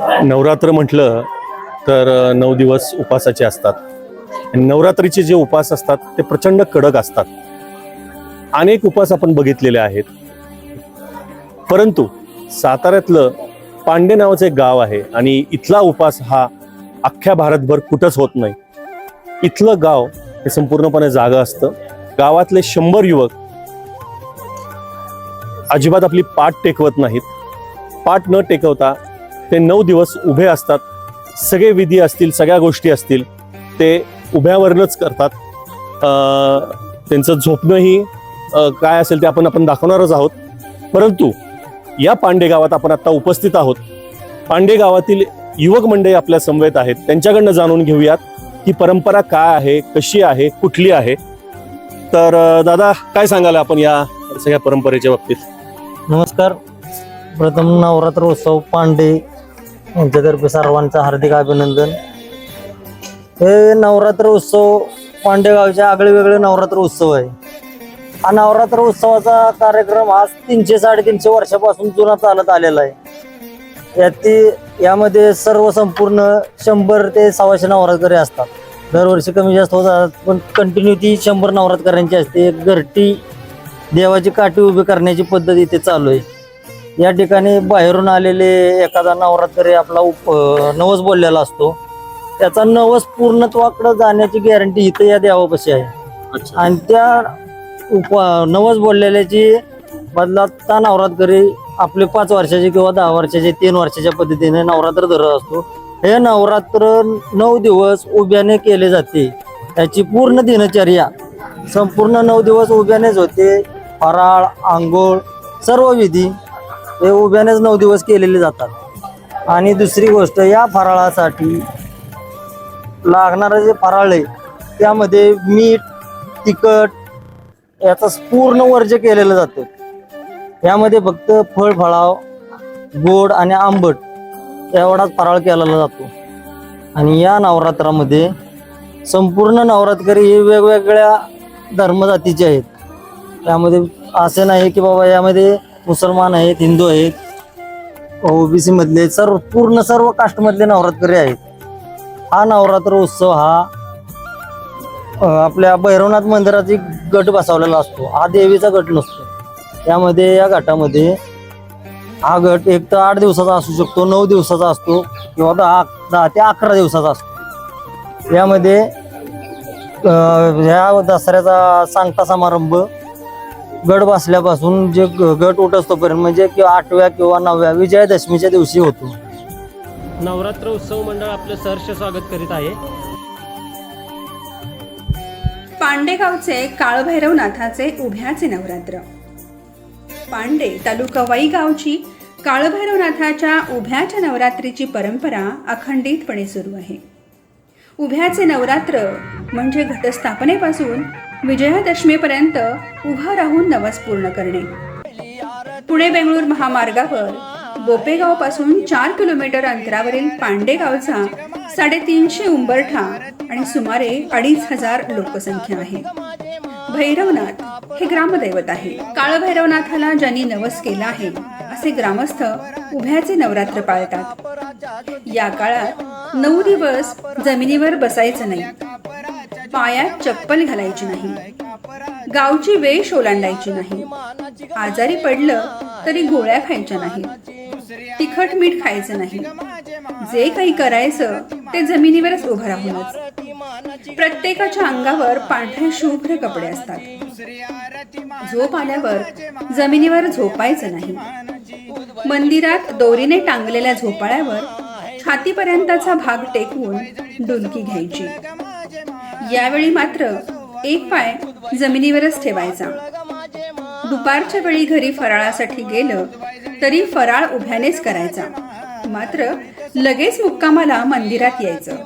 नवरात्र म्हटलं तर नऊ दिवस उपासाचे असतात. नवरात्रीचे जे उपास असतात ते प्रचंड कडक असतात. अनेक उपास आपण बघितलेले आहेत. परंतु साताऱ्यातलं पांडे नावाचं एक गाव आहे आणि इथला उपास हा अख्ख्या भारतभर कुठंच होत नाही. इथलं गाव हे संपूर्णपणे जागं असतं. गावातले शंभर युवक अजिबात आपली पाठ टेकवत नाहीत. पाठ न टेकवता ते नऊ दिवस उभे असतात. सगळे विधी असतील सगळ्या गोष्टी असतील ते उभ्यावरनच करतात. त्यांचं झोपणंही काय असेल ते आपण आपण दाखवणारच आहोत. परंतु या पांडे गावात आपण आत्ता उपस्थित आहोत. पांडे गावातील युवक मंडळी आपल्या समवेत आहेत. त्यांच्याकडनं जाणून घेऊयात ही परंपरा काय आहे कशी आहे कुठली आहे. तर दादा काय सांगाल आपण या सगळ्या परंपरेच्या बाबतीत? नमस्कार. प्रथम नवरात्र उत्सव पांडे यांच्यातर्फे सर्वांचं हार्दिक अभिनंदन. हे नवरात्र उत्सव पांडेगावचे आगळे वेगळे नवरात्र उत्सव आहे. हा नवरात्र उत्सवाचा कार्यक्रम आज तीनशे साडेतीनशे वर्षापासून जुना चालत आलेला आहे. याती यामध्ये सर्व संपूर्ण शंभर ते सव्वाशे नवरात्री असतात. दरवर्षी कमी जास्त होतात पण कंटिन्यू ती शंभर नवरात्रकऱ्यांची असते. एक घरटी देवाची काठी उभी करण्याची पद्धत इथे चालू आहे. या ठिकाणी बाहेरून आलेले एखादा नवरात्री आपला उप नवस बोललेला असतो. त्याचा नवस पूर्णत्वाकडे जाण्याची गॅरंटी इथे या देवापाशी आहे. आणि त्या उप नवस बोललेल्याची बदलात त्या नवरात्री आपले पाच वर्षाचे किंवा दहा वर्षाचे तीन वर्षाच्या पद्धतीने नवरात्र धरत असतो. हे नवरात्र नऊ दिवस उभ्याने केले जाते. त्याची पूर्ण दिनचर्या संपूर्ण नऊ दिवस उभ्यानेच होते. फराळ आंघोळ सर्व विधी हे उभ्यानेच नऊ दिवस केलेले जातात. आणि दुसरी गोष्ट या फराळासाठी लागणारं जे फराळ आहे त्यामध्ये मीठ तिखट याचं पूर्ण वर्ज केलेलं जातं. यामध्ये फक्त फळ फळाव गोड आणि आंबट एवढाच फराळ केलेला जातो. आणि या नवरात्रामध्ये संपूर्ण नवरात्रकरी हे वेगवेगळ्या धर्मजातीचे आहेत. त्यामध्ये असे नाही की बाबा यामध्ये मुसलमान आहेत हिंदू आहेत ओबीसी मधले सर्व पूर्ण सर्व कास्ट मधले आहेत. हा नवरात्र उत्सव हा अं, आपल्या भैरवनाथ मंदिरात एक गट बसवलेला असतो. हा देवीचा गट नसतो. त्यामध्ये या गटामध्ये हा गट एक तर आठ दिवसाचा असू शकतो नऊ दिवसाचा असतो किंवा दहा दहा ते अकरा दिवसाचा असतो. यामध्ये ह्या दसऱ्याचा सांगता समारंभ गड बसल्यापासून जे गट उठ असतोपर्यंत म्हणजे किंवा आठव्या किंवा नवव्या विजयादशमीच्या दिवशी होतो. नवरात्र उत्सव मंडळ आपलं सहर्ष स्वागत करीत आहे. पांडेगावचे काळभैरवनाथाचे उभ्याचे नवरात्र. पांडे तालुका वाई गावची काळभैरवनाथाच्या उभ्याच्या नवरात्रीची परंपरा अखंडितपणे सुरू आहे. उभ्याचे नवरात्र म्हणजे घटस्थापनेपासून विजयादशमीपर्यंत उभं राहून नवस पूर्ण करणे. पुणे बेंगळूर महामार्गावर बोपेगावपासून चार किलोमीटर अंतरावरील पांडेगावचा साडेतीनशे उंबरठा आणि सुमारे अडीच हजार लोकसंख्या आहे. भैरवनाथ हे ग्रामदैवत आहे. काळभैरवनाथाला ज्यांनी नवस केला आहे असे ग्रामस्थ उभ्याचे नवरात्र पाळतात. या काळात नऊ दिवस जमिनीवर बसायचं नाही. पायात चप्पल घालायची नाही. गावची वेश ओलांडायची नाही. आजारी पडलं तरी गोळ्या खायच्या नाही. तिखट मीठ खायचं नाही. जे काही करायचं ते जमिनीवरच उभं राहूनच. प्रत्येकाच्या अंगावर पांढरे शुभ्र कपडे असतात. झोप आल्यावर जमिनीवर झोपायचं नाही. मंदिरात दोरीने टांगलेल्या झोपाळ्यावर छातीपर्यंतचा भाग टेकवून डुलकी घ्यायची. यावेळी मात्र एक पाय जमिनीवरच ठेवायचा. दुपारच्या वेळी घरी फराळासाठी गेलं तरी फराळ उभ्यानेच करायचा. मात्र लगेच मुक्कामाला मंदिरात यायचं.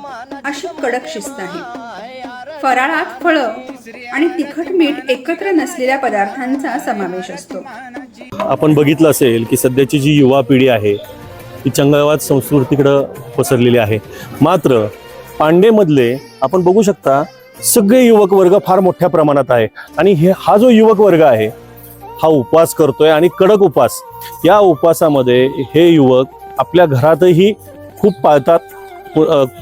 अशी कडक शिस्त आहे. फराळात फळं आणि तिखट मीठ एकत्र नसलेल्या पदार्थांचा समावेश असतो. आपण बघितलं असेल की सध्याची जी युवा पिढी आहे ती चंगळवाद संस्कृतीकडं पसरलेली आहे. मात्र पांडेमधले आपण बघू शकता सगळे युवक वर्ग फार मोठ्या प्रमाणात आहे. आणि हे हा जो युवक वर्ग आहे हा उपवास करतोय आणि कडक उपवास. या उपवासामध्ये हे युवक आपल्या घरातही खूप पाळतात.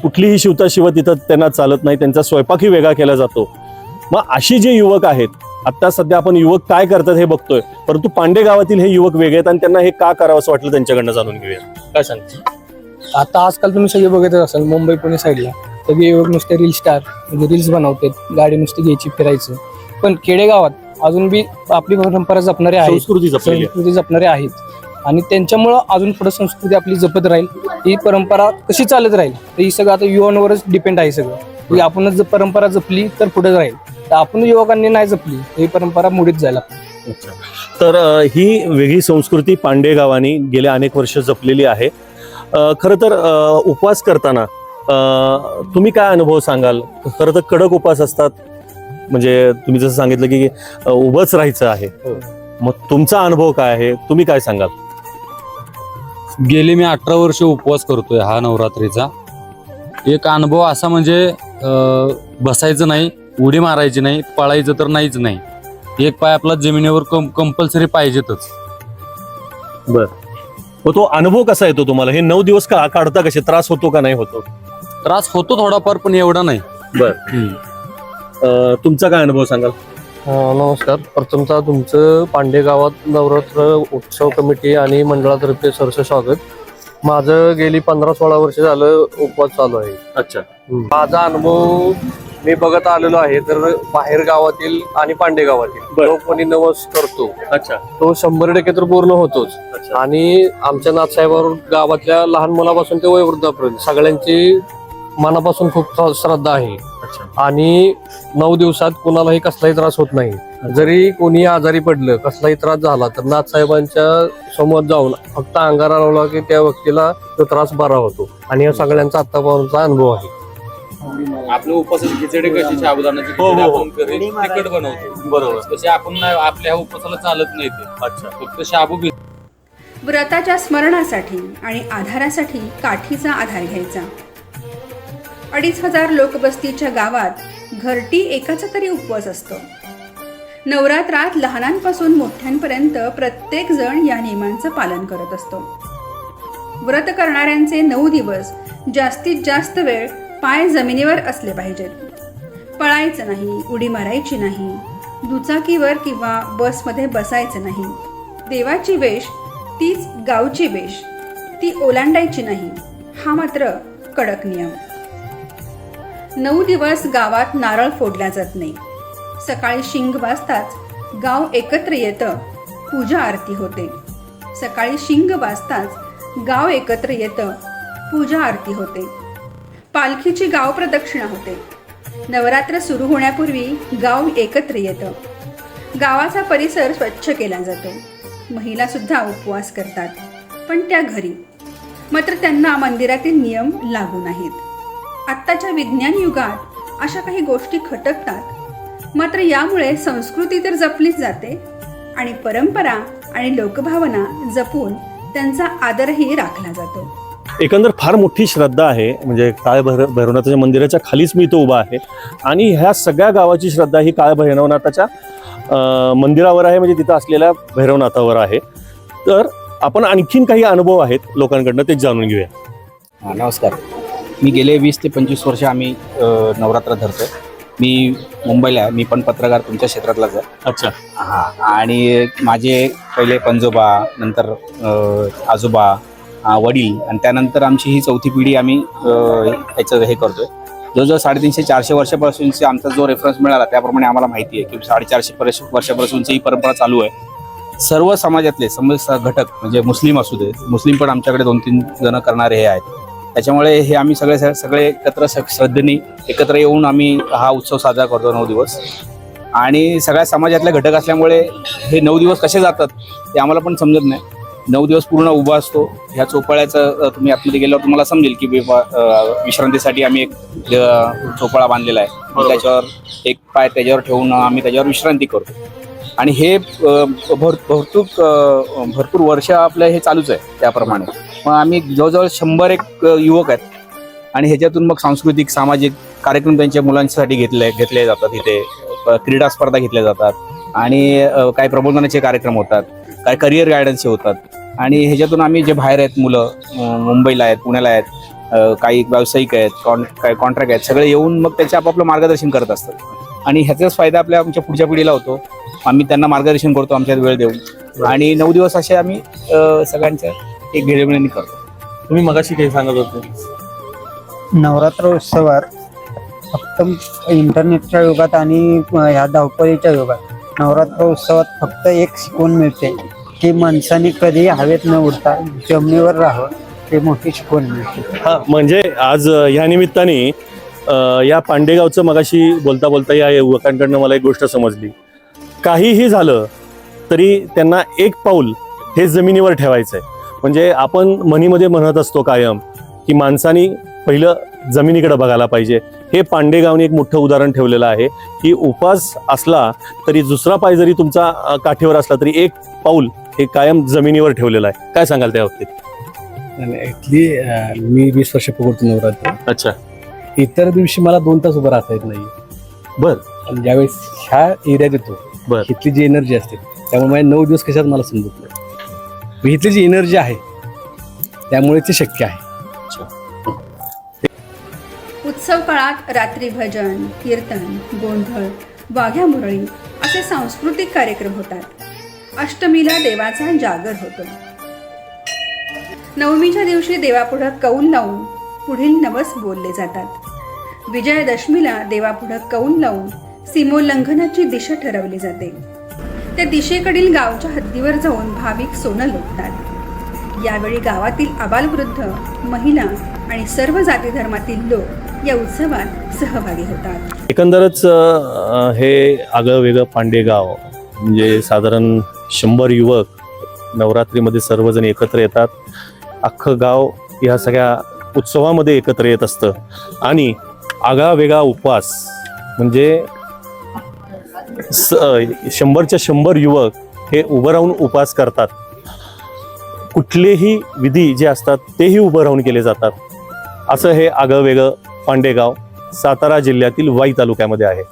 कुठलीही शिवता शिव तिथं त्यांना चालत नाही. त्यांचा स्वयंपाकही वेगळा केला जातो. मग अशी जे युवक आहेत आता सध्या आपण युवक काय करतात हे बघतोय. परंतु पांडे गावातील हे युवक वेगळे आहेत आणि त्यांना हे का करावं असं वाटलं त्यांच्याकडनं जाणून घेऊया. काय सांगते? आता आजकाल तुम्ही सगळे बघतच असाल मुंबई पुणे साईडला सगळे युवक नुसते रील स्टार म्हणजे रील्स बनवतात गाडी नुसती घ्यायची फिरायचं. पण खेडेगावात अजून बी आपली परंपरा जपणारे आहेत. संस्कृती जपलेली आहे. संस्कृती जपणारे आहेत. आणि त्यांच्यामुळं अजून पुढे संस्कृती आपली जपत राहील. ही परंपरा कशी चालत राहील तर ही सगळं आता युवांवरच डिपेंड आहे सगळं. की आपणच जर परंपरा जपली तर पुढे राहील. तर आपण युवकांनी नाही जपली तर ही परंपरा मुडीत जायला तर अ, ही वेगळी संस्कृती पांडे गावानी गेल्या अनेक वर्ष जपलेली आहे. अ, खरं तर अ, उपवास करताना तुम्ही काय अनुभव सांगाल? खरं तर कडक उपवास असतात. म्हणजे तुम्ही जसं सांगितलं की उभंच राहायचं आहे. मग तुमचा अनुभव काय आहे? तुम्ही काय सांगाल? गेले मी अठरा वर्ष उपवास करतोय हा नवरात्रीचा. एक अनुभव असा म्हणजे बसायचं नाही उडी मारायची नाही पळायचं तर नाहीच नाही. एक पाय आपला जमिनीवर कं कंपल्सरी पाहिजेतच. मग तो अनुभव कसा येतो तुम्हाला? हे नऊ दिवस का काढता कसे? त्रास होतो का नाही होतो? त्रास होतो थोडाफार पण एवढा नाही. बर. तुमचा काय अनुभव सांगाल? अं, नमस्कार. प्रथमतः तुमचं पांडे गावात नवरात्र उत्सव कमिटी आणि मंडळातर्फे सरस स्वागत. माझं गेली पंधरा सोळा वर्ष झालं उपवास चालू आहे. अच्छा. माझा अनुभव मी बघत आलेलो आहे तर बाहेर गावातील आणि पांडे गावातील बर. जो कोणी नवस करतो. अच्छा. तो शंभर टक्के तर पूर्ण होतोच. अच्छा. आणि आमच्या नाथसाहेबावर गावातल्या लहान मुलापासून ते वयोवृद्धापर्यंत सगळ्यांची मनापासून खूप श्रद्धा आहे. आणि नऊ दिवसात कुणालाही कसलाही त्रास होत नाही. जरी कोणी आजारी पडलं कसलाही त्रास झाला तर नाथसाहेबांच्या समोर जाऊन फक्त अंगारा लावला की त्या व्यक्तीला तो त्रास बरा होतो. आणि या सगळ्यांचा आतापर्यंतचा अनुभव आहे. आपल्या उपवासाची खिचडी कशी साबुदाण्याची हो, हो, हो. तिखट बनवतो? बरोबर. तसे आपण आपल्या उपवासाला चालत नाही ते. अच्छा. फक्त शाबू व्रताच्या स्मरणासाठी आणि आधारासाठी काठीचा आधार घ्यायचा. अडीच हजार लोकवस्तीच्या गावात घरटी एकाचा तरी उपवास असतो. नवरात्रात लहानांपासून मोठ्यांपर्यंत प्रत्येक जण या नियमांचं पालन करत असतो. व्रत करणाऱ्यांचे नऊ दिवस जास्तीत जास्त वेळ पाय जमिनीवर असले पाहिजेत. पळायचं नाही उडी मारायची नाही दुचाकीवर किंवा बसमध्ये बसायचं नाही. देवाची वेश तीच गावची वेश ती ओलांडायची नाही हा मात्र कडक नियम. नऊ दिवस गावात नारळ फोडला जात नाही. सकाळी शिंग वाजताच गाव एकत्र येतं पूजा आरती होते. सकाळी शिंग वाजताच गाव एकत्र येतं पूजा आरती होते. पालखीची गाव प्रदक्षिणा होते. नवरात्र सुरू होण्यापूर्वी गाव एकत्र येतं. गावाचा परिसर स्वच्छ केला जातो. महिला सुद्धा उपवास करतात पण त्या घरी. मात्र त्यांना मंदिरातील नियम लागू नाहीत. आत्ताच्या विज्ञान युगात अशा काही गोष्टी खटकतात. मात्र यामुळे संस्कृती तर जपलीच जाते आणि परंपरा आणि लोकभावना जपून त्यांचा आदरही राखला जातो. एकंदर फार मोठी श्रद्धा आहे. म्हणजे काळ भैर भैरवनाथाच्या मंदिराच्या खालीच मी इथं उभा आहे. आणि ह्या सगळ्या गावाची श्रद्धा ही काळ भैरवनाथाच्या मंदिरावर आहे. म्हणजे तिथं असलेल्या भैरवनाथावर आहे. तर आपण आणखीन काही अनुभव आहेत लोकांकडनं ते जाणून घेऊया. हा, नमस्कार. मी गेले वीस ते पंचवीस वर्ष आम्ही नवरात्र धरतो मी मुंबईला आहे. मी पण पत्रकार तुमच्या क्षेत्रातलाच आहे. अच्छा. हा. आणि माझे पहिले पंजोबा नंतर अ, आजोबा अ, वडील आणि त्यानंतर आमची ही चौथी पिढी आम्ही अ, याचं हे करतोय. जवळजवळ साडेतीनशे चारशे वर्षापासूनची आमचा जो रेफरन्स मिळाला त्याप्रमाणे आम्हाला माहिती आहे की साडेचारशे वर्ष वर्षापासूनची ही परंपरा चालू आहे. सर्व समाजातले समज घटक म्हणजे मुस्लिम असू दे मुस्लिम पण आमच्याकडे दोन तीन जण करणारे हे आहेत. त्याच्यामुळे हे आम्ही सगळे सगळे एकत्र श्रद्धेने एकत्र येऊन आम्ही हा उत्सव साजरा करतो नऊ दिवस. आणि सगळ्या समाजातले घटक असल्यामुळे हे नऊ दिवस कसे जातात ते आम्हाला पण समजत नाही. नऊ दिवस पूर्ण उभा असतो. ह्या चोपाळ्याचं तुम्ही आतमध्ये गेल्यावर तुम्हाला समजेल की विश्रांतीसाठी आम्ही एक चोपाळा बांधलेला आहे. त्याच्यावर एक पाय त्याच्यावर ठेवून आम्ही त्याच्यावर विश्रांती करतो. आणि हे भर भरपूर भरपूर वर्ष आपलं हे चालूच आहे त्याप्रमाणे. मग आम्ही जवळजवळ शंभर एक युवक आहेत. आणि ह्याच्यातून मग सांस्कृतिक सामाजिक कार्यक्रम त्यांच्या मुलांसाठी घेतले घेतले जातात इथे. क्रीडा स्पर्धा घेतल्या जातात. आणि काही प्रबोधनाचे कार्यक्रम होतात. काही करिअर गायडन्सचे होतात. आणि ह्याच्यातून आम्ही जे बाहेर आहेत मुलं मुंबईला आहेत पुण्याला आहेत काही व्यावसायिक आहेत कॉन काही कॉन्ट्रॅक्ट आहेत सगळे येऊन मग त्याचे आपापलं मार्गदर्शन करत असतात. आणि ह्याचाच फायदा आपल्या आमच्या पुढच्या पिढीला होतो. आम्ही त्यांना मार्गदर्शन करतो आमच्यात वेळ देऊन. आणि नऊ दिवस असे आम्ही सगळ्यांच्या एक घेण्यानी करतो. तुम्ही मगाशी काही सांगत होते. नवरात्र उत्सवात फक्त इंटरनेटच्या युगात आणि ह्या धावपळीच्या युगात नवरात्र उत्सवात फक्त एक शिकवण मिळते की माणसाने कधी हवेत न उडता जमिनीवर राहावं ते मोठी शिकवण मिळते. हा म्हणजे आज ह्या निमित्ताने या पांडेगावचं मगाशी बोलता बोलता या युवकांकडनं मला एक गोष्ट समजली. काहीही झालं तरी त्यांना एक पाऊल हे जमिनीवर ठेवायचं आहे म्हणजे आपण म्हणीमध्ये म्हणत असतो कायम की माणसानी पहिलं जमिनीकडे बघायला पाहिजे. हे पांडेगावने एक मोठं उदाहरण ठेवलेलं आहे की उपास असला तरी दुसरा पाय जरी तुमचा काठीवर असला तरी एक पाऊल हे कायम जमिनीवर ठेवलेलं आहे. काय सांगाल त्या बाबतीत? ऍक्च्युली मी वीस वर्ष पकडतो नवरात्र अच्छा. इतर दिवशी मला दोन तास उभं राहता येत नाही. बर. ज्यावेळेस ह्या एरियात येतो बर. इथली जी एनर्जी असते त्यामुळे माझे नऊ दिवस कशात मला समजत नाही. इथली जी एनर्जी आहे त्यामुळे ते शक्य आहे. उत्सव काळात रात्री भजन कीर्तन गोंधळ वाघ्या मुरळी असे सांस्कृतिक कार्यक्रम होतात. अष्टमीला देवाचा जागर होतो. नवमीच्या दिवशी देवापुढं कौल लावून पुढील नवस बोलले जातात. विजयादशमीला देवापुढं कौल लावून सीमोल्लंघनाची दिशा ठरवली जाते. त्या दिशेकडील गावच्या हद्दीवर जाऊन भाविक सोनं लुटतात. यावेळी गावातील आबालवृद्ध महिला आणि सर्व जाती धर्मातील लोक या उत्सवात सहभागी होतात. एकंदरच हे आगळं वेगळं पांडेगाव म्हणजे साधारण शंभर युवक नवरात्रीमध्ये सर्वजण एकत्र येतात. अख्खं गाव या सगळ्या उत्सवामध्ये एकत्र येत असतं. आणि आगळा वेगळा उपवास म्हणजे स शंभरच्या शंभर युवक हे उभं राहून उपवास करतात. कुठलेही विधी जे असतात तेही उभं राहून केले जातात. असं हे आगळं वेगळं पांडेगाव सातारा जिल्ह्यातील वाई तालुक्यामध्ये आहे.